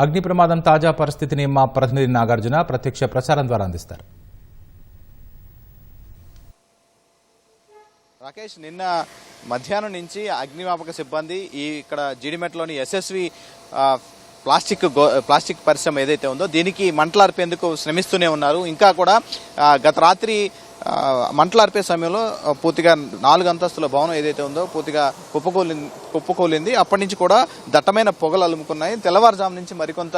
అగ్ని ప్రమాదం తాజా పరిస్థితిని మా ప్రతినిధి నాగార్జున ప్రత్యక్ష ప్రసారం ద్వారా అందిస్తారు. రాకేష్ నిన్న మధ్యాహ్నం నుంచి అగ్నిమాపక సిబ్బంది ఈ ఇక్కడ జీడిమెట్లోని ఎస్ఎస్వి ప్లాస్టిక్ గో ప్లాస్టిక్ పరిశ్రమ ఏదైతే ఉందో దీనికి మంటలార్పేందుకు శ్రమిస్తూనే ఉన్నారు. ఇంకా కూడా గత రాత్రి మంటలు మంటలార్పే సమయంలో పూర్తిగా నాలుగు అంతస్తుల భవనం ఏదైతే ఉందో పూర్తిగా కుప్పకూలింది కుప్పకూలింది. అప్పటి నుంచి కూడా దట్టమైన పొగలు అలుముకున్నాయి. తెల్లవారుజాము నుంచి మరికొంత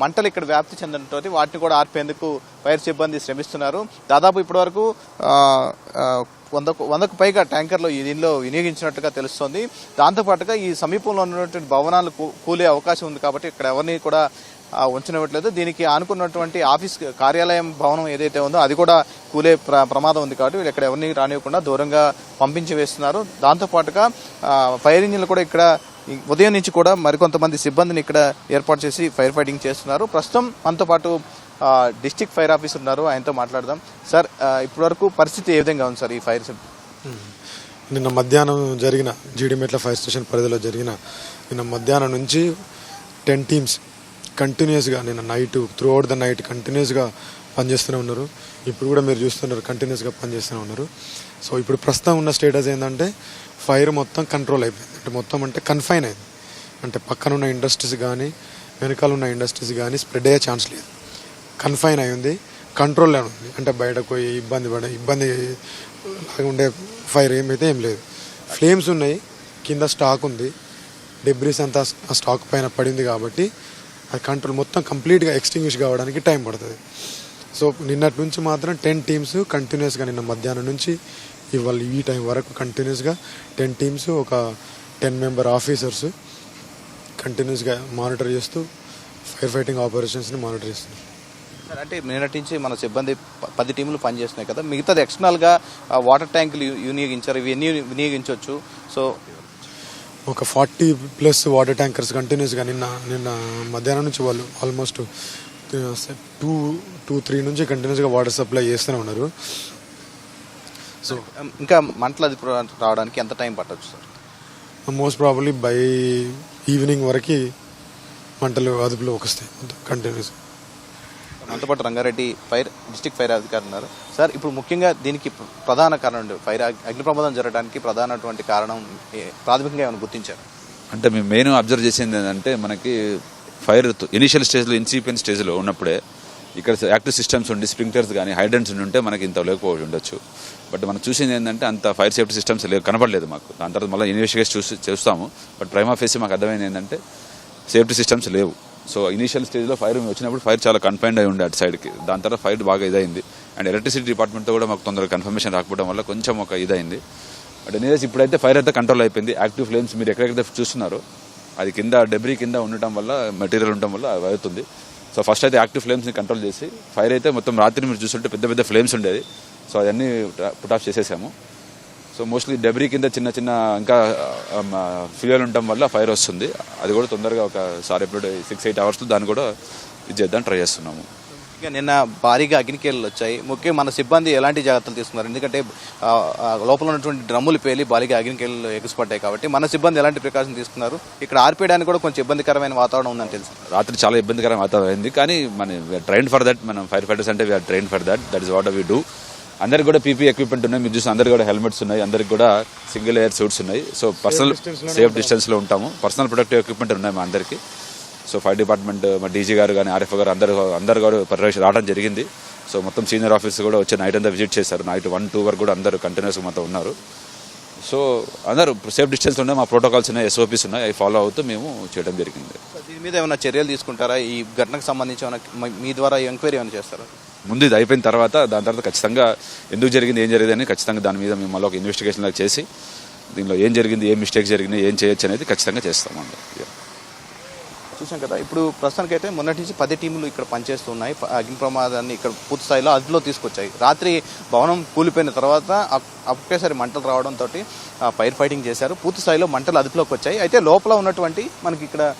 మంటలు ఇక్కడ వ్యాప్తి చెందడంతో వాటిని కూడా ఆర్పేందుకు ఫైర్ సిబ్బంది శ్రమిస్తున్నారు. దాదాపు ఇప్పటివరకు వందకు వందకు పైగా ట్యాంకర్లు దీనిలో వినియోగించినట్టుగా తెలుస్తోంది. దాంతోపాటుగా ఈ సమీపంలో ఉన్నటువంటి భవనాలు కూలే అవకాశం ఉంది కాబట్టి ఇక్కడ ఎవరిని కూడా ఉంచనివ్వట్లేదు. దీనికి ఆనుకున్నటువంటి ఆఫీస్ కార్యాలయం భవనం ఏదైతే ఉందో అది కూడా కూలే ప్ర ప్రమాదం ఉంది కాబట్టి వీళ్ళు ఇక్కడ ఎవరిని రానివ్వకుండా దూరంగా పంపించి వేస్తున్నారు. దాంతోపాటుగా ఫైర్ ఇంజిన్లు కూడా ఇక్కడ ఉదయం నుంచి కూడా మరికొంతమంది సిబ్బందిని ఇక్కడ ఏర్పాటు చేసి ఫైర్ ఫైటింగ్ చేస్తున్నారు. ప్రస్తుతం మనతో పాటు డిస్టిక్ ఫైర్ ఆఫీసర్ ఉన్నారు. ఆయనతో మాట్లాడదాం. సార్ ఇప్పటివరకు పరిస్థితి ఏ విధంగా ఉంది సార్ ఈ ఫైర్ నిన్న మధ్యాహ్నం జరిగిన జీడిమెట్ల ఫైర్ స్టేషన్ పరిధిలో జరిగిన నిన్న మధ్యాహ్నం నుంచి టెన్ టీమ్స్ కంటిన్యూస్గా నిన్న night throughout the night కంటిన్యూస్గా పనిచేస్తూనే ఉన్నారు. ఇప్పుడు కూడా మీరు చూస్తున్నారు కంటిన్యూస్గా పనిచేస్తూనే ఉన్నారు. సో ఇప్పుడు ప్రస్తుతం ఉన్న స్టేటస్ ఏంటంటే ఫైర్ మొత్తం కంట్రోల్ అయిపోయింది. అంటే మొత్తం అంటే కన్ఫైన్ అయింది. అంటే పక్కన ఉన్న ఇండస్ట్రీస్ కానీ వెనకాల ఉన్న ఇండస్ట్రీస్ కానీ స్ప్రెడ్ అయ్యే ఛాన్స్ లేదు. కన్ఫైన్ అయింది కంట్రోల్ కంట్రోల్లో ఉంది. అంటే బయటకు పోయి ఇబ్బంది పడే ఇబ్బంది ఉండే ఫైర్ ఏమైతే ఏం లేదు. ఫ్లేమ్స్ ఉన్నాయి కింద స్టాక్ ఉంది. డెబ్రిస్ అంతా స్టాక్ పైన పడింది కాబట్టి అది కంట్రోల్ మొత్తం కంప్లీట్గా ఎక్స్టింగ్విష్ కావడానికి టైం పడుతుంది. సో నిన్నటి నుంచి మాత్రం టెన్ టీమ్స్ కంటిన్యూస్గా నిన్న మధ్యాహ్నం నుంచి ఇవాళ ఈ టైం వరకు కంటిన్యూస్గా టెన్ టీమ్స్ ఒక టెన్ మెంబర్ ఆఫీసర్స్ కంటిన్యూస్గా మానిటర్ చేస్తూ ఫైర్ ఫైటింగ్ ఆపరేషన్స్ని మానిటర్ చేస్తున్నారు. అంటే నిన్నటి నుంచి మన సిబ్బంది పది టీములు పనిచేస్తున్నాయి కదా. మిగతాది ఎక్స్టర్నల్గా వాటర్ ట్యాంకులు వినియోగించారు. ఇవి ఎన్ని వినియోగించవచ్చు? సో ఒక ఫార్టీ ప్లస్ వాటర్ ట్యాంకర్స్ కంటిన్యూస్గా నిన్న నిన్న మధ్యాహ్నం నుంచి వాళ్ళు ఆల్మోస్ట్ టూ టూ త్రీ నుంచి కంటిన్యూస్గా వాటర్ సప్లై చేస్తూనే ఉన్నారు. సో ఉమ్, ఇంకా మంటలు అది రావడానికి ఎంత టైం పట్టొచ్చు sir? Most probably by evening వరకు మంటలు అదుపులోకి వస్తాయి. కంటిన్యూస్ అంతపాటు రంగారెడ్డి ఫైర్ డిస్టిక్ ఫైర్ అధికారి ఉన్నారు. సార్ ఇప్పుడు ముఖ్యంగా దీనికి ప్రధాన కారణం ఫైర్ అగ్ని ప్రమాదం జరగడానికి ప్రధానటువంటి కారణం ప్రాథమికంగా ఏమైనా గుర్తించారు? అంటే మేము మెయిన్ అబ్జర్వ్ చేసింది ఏంటంటే మనకి ఫైర్ ఇనిషియల్ స్టేజ్లో ఇన్సిపియన్ స్టేజ్లో ఉన్నప్పుడే ఇక్కడ యాక్టివ్ సిస్టమ్స్ ఉండి స్ప్రింక్లర్స్ కానీ హైడ్రెంట్స్ ఉంటే మనకి ఇంత లేకపోయి ఉండొచ్చు. బట్ మనం చూసింది ఏంటంటే అంత ఫైర్ సేఫ్టీ సిస్టమ్స్ లేవు కనపడలేదు మాకు. దాని తర్వాత మళ్ళీ ఇన్వెస్టిగేషన్ చూసి చూస్తాము. బట్ ప్రైమా ఫేస్ మాకు అర్థమైంది ఏంటంటే సేఫ్టీ సిస్టమ్స్ లేవు. సో ఇనిషియల్ స్టేజ్లో ఫైర్ వచ్చినప్పుడు ఫైర్ చాలా కన్ఫైన్డ్ అయి ఉండే అటు సైడ్కి దాని తర్వాత ఫైర్ బాగా ఇదైంది. అండ్ ఎలక్ట్రిసిటీ డిపార్ట్మెంట్తో కూడా మాకు తొందరగా కన్ఫర్మేషన్ రాకపోవడం వల్ల కొంచెం ఒక ఇదైంది. బట్ ఎనీవేస్ ఇప్పుడైతే ఫైర్ అయితే కంట్రోల్ అయిపోయింది. యాక్టివ్ ఫ్లేమ్స్ మీరు ఎక్కడెక్కడైతే చూస్తున్నారు అది కింద డెబ్రీ కింద ఉండటం వల్ల మెటీరియల్ ఉండటం వల్ల అవుతుంది. సో ఫస్ట్ అయితే యాక్టివ్ ఫ్లేమ్స్ని కంట్రోల్ చేసి ఫైర్ అయితే మొత్తం రాత్రి మీరు చూస్తుంటే పెద్ద పెద్ద ఫ్లేమ్స్ ఉండేది. సో అవన్నీ పుట్ ఆఫ్ చేసేసాము. సో మోస్ట్లీ డెబ్రీ కింద చిన్న చిన్న ఇంకా ఫ్యూయల్ ఉండటం వల్ల ఫైర్ వస్తుంది. అది కూడా తొందరగా ఒక సార్ ఎప్పుడు సిక్స్ ఎయిట్ అవర్స్లో దాన్ని కూడా ఇది చేద్దాం ట్రై చేస్తున్నాము. ఇక నిన్న భారీగా అగ్నికేళ్ళు వచ్చాయి. ముఖ్యంగా మన సిబ్బంది ఎలాంటి జాగ్రత్తలు తీసుకున్నారు? ఎందుకంటే లోపల ఉన్నటువంటి డ్రమ్ములు పేలి భారీగా అగ్నికేళ్ళు ఎగుసిపడ్డాయి కాబట్టి మన సిబ్బంది ఎలాంటి ప్రికాషన్ తీసుకున్నారు? ఇక్కడ ఆర్పేయడానికి కూడా కొంచెం ఇబ్బందికరమైన వాతావరణం ఉందని తెలుసు. రాత్రి చాలా ఇబ్బందికరం వాతావరణం అయింది. కానీ మన ట్రైన్ ఫర్ దట్ మనం ఫైర్ ఫైటర్స్ అంటే we're train for that that is what we do అందరికి కూడా పీపీ ఎక్విప్మెంట్ ఉన్నాయి. మీరు చూసి అందరికి కూడా హెల్మెట్స్ ఉన్నాయి. అందరికి కూడా సింగిల్ ఎయిర్ సూట్స్ ఉన్నాయి. సో పర్సనల్ సేఫ్ డిస్టెన్స్లో ఉంటాము. పర్సనల్ ప్రొటెక్టివ్ ఎక్విప్మెంట్ ఉన్నాయి మా అందరికి. సో ఫైర్ డిపార్ట్మెంట్ మా డీజీ గారు కానీ ఆర్ఎఫ్ గారు అందరు అందరు కూడా పర్యవేక్షణ రావడం జరిగింది. సో మొత్తం సీనియర్ ఆఫీసర్ కూడా వచ్చి నైట్ అంతా విజిట్ చేశారు. నైట్ వన్ టూ వరకు కూడా అందరూ కంటిన్యూస్గా మొత్తం ఉన్నారు. సో అందరూ సేఫ్ డిస్టెన్స్ ఉన్నాయి మా ప్రోటోకాల్స్ ఉన్నాయి ఎస్ఓపీస్ ఉన్నాయి. అవి ఫాలో అవుతూ మేము చేయడం జరిగింది. దీని మీద ఏమైనా చర్యలు తీసుకుంటారా? ఈ ఘటనకు సంబంధించి ఏమైనా మీ- మీ ద్వారా ఎంక్వైరీ ఏమైనా చేస్తారా? ముందు ఇది అయిపోయిన తర్వాత దాని తర్వాత ఖచ్చితంగా ఎందుకు జరిగింది ఏం జరిగింది అని ఖచ్చితంగా దాని మీద మేము మళ్ళీ ఒక ఇన్వెస్టిగేషన్ లాగా చేసి దీనిలో ఏం జరిగింది ఏం మిస్టేక్ జరిగింది ఏం చేయొచ్చు అనేది ఖచ్చితంగా చేస్తామండి చూసాం కదా ఇప్పుడు ప్రస్తుతానికైతే మొన్నటి నుంచి పది టీములు ఇక్కడ పనిచేస్తున్నాయి. అగ్ని ప్రమాదాన్ని ఇక్కడ పూర్తి స్థాయిలో అదుపులో తీసుకొచ్చాయి. రాత్రి భవనం కూలిపోయిన తర్వాత అప్- ఒకేసారి మంటలు రావడంతో ఫైర్ ఫైటింగ్ చేశారు. పూర్తి స్థాయిలో మంటలు అదుపులోకి వచ్చాయి. అయితే లోపల ఉన్నటువంటి మనకి ఇక్కడ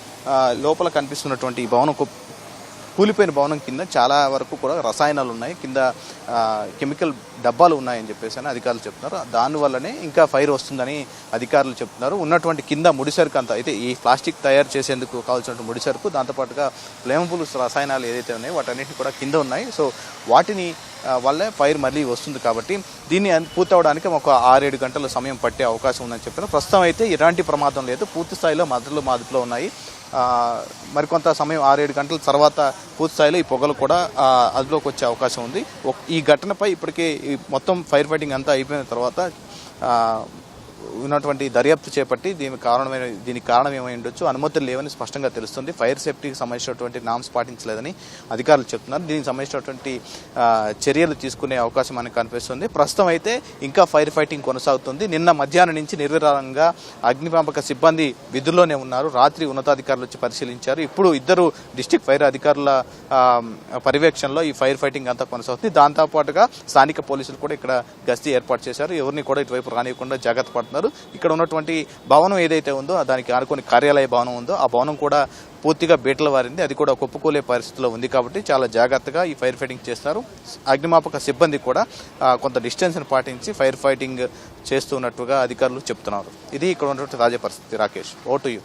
లోపల కనిపిస్తున్నటువంటి ఈ భవనం కు- కూలిపోయిన భవనం కింద చాలా వరకు కూడా రసాయనాలు ఉన్నాయి. కింద కెమికల్ డబ్బాలు ఉన్నాయని చెప్పేసి అని అధికారులు చెప్తున్నారు. దానివల్లనే ఇంకా ఫైర్ వస్తుందని అధికారులు చెప్తున్నారు. ఉన్నటువంటి కింద ముడిసరుకు అంతా అయితే ఈ ప్లాస్టిక్ తయారు చేసేందుకు కావాల్సిన ముడిసరుకు దాంతోపాటుగా ఫ్లేమబుల్ రసాయనాలు ఏదైతే ఉన్నాయో వాటన్నిటి కూడా కింద ఉన్నాయి. సో వాటిని వల్లే ఫైర్ మళ్ళీ వస్తుంది కాబట్టి దీన్ని అన్- పూర్తవడానికి ఒక ఆరేడు గంటల సమయం పట్టే అవకాశం ఉందని చెప్పారు. ప్రస్తుతం అయితే ఎలాంటి ప్రమాదం లేదు. పూర్తి స్థాయిలో మద్దతులు మాదుపులో ఉన్నాయి. మరికొంత సమయం ఆరేడు గంటల తర్వాత పూర్తి స్థాయిలో ఈ పొగలు కూడా ఆ, అదుపులోకి వచ్చే అవకాశం ఉంది. ఈ ఘటనపై ఇప్పటికే ఈ మొత్తం ఫైర్ ఫైటింగ్ అంతా అయిపోయిన తర్వాత ఉన్నటువంటి దర్యాప్తు చేపట్టి దీనికి కారణమైన దీనికి కారణం ఏమై ఉండొచ్చు? అనుమతులు లేవని స్పష్టంగా తెలుస్తుంది. ఫైర్ సేఫ్టీకి సంబంధించినటువంటి నామ్స్ పాటించలేదని అధికారులు చెప్తున్నారు. దీనికి సంబంధించినటువంటి చర్యలు తీసుకునే అవకాశం మనకు కనిపిస్తుంది. ప్రస్తుతం అయితే ఇంకా ఫైర్ ఫైటింగ్ కొనసాగుతుంది. నిన్న మధ్యాహ్నం నుంచి నిర్విరామంగా అగ్నిమాపక సిబ్బంది విధుల్లోనే ఉన్నారు. రాత్రి ఉన్నతాధికారులు వచ్చి పరిశీలించారు. ఇప్పుడు ఇద్దరు డిస్టిక్ ఫైర్ అధికారుల పర్యవేక్షణలో ఈ ఫైర్ ఫైటింగ్ అంతా కొనసాగుతుంది. దాంతోపాటుగా స్థానిక పోలీసులు కూడా ఇక్కడ గస్తీ ఏర్పాటు చేశారు. ఎవరిని కూడా ఇటువైపు రానివ్వకుండా జాగ్రత్త పడుతున్నారు ఇక్కడ ఉన్నటువంటి భవనం ఏదైతే ఉందో దానికి ఆనుకొని కార్యాలయ భవనం ఉందో ఆ భవనం కూడా పూర్తిగా బీటల వారింది. అది కూడా ఒప్పుకోలే పరిస్థితిలో ఉంది కాబట్టి చాలా జాగ్రత్తగా ఈ ఫైర్ ఫైటింగ్ చేస్తారు. అగ్నిమాపక సిబ్బంది కూడా కొంత డిస్టెన్స్ని పాటించి ఫైర్ ఫైటింగ్ చేస్తున్నట్టుగా అధికారులు చెప్తున్నారు. ఇది ఇక్కడ ఉన్నటువంటి తాజా పరిస్థితి. Rakesh over to you.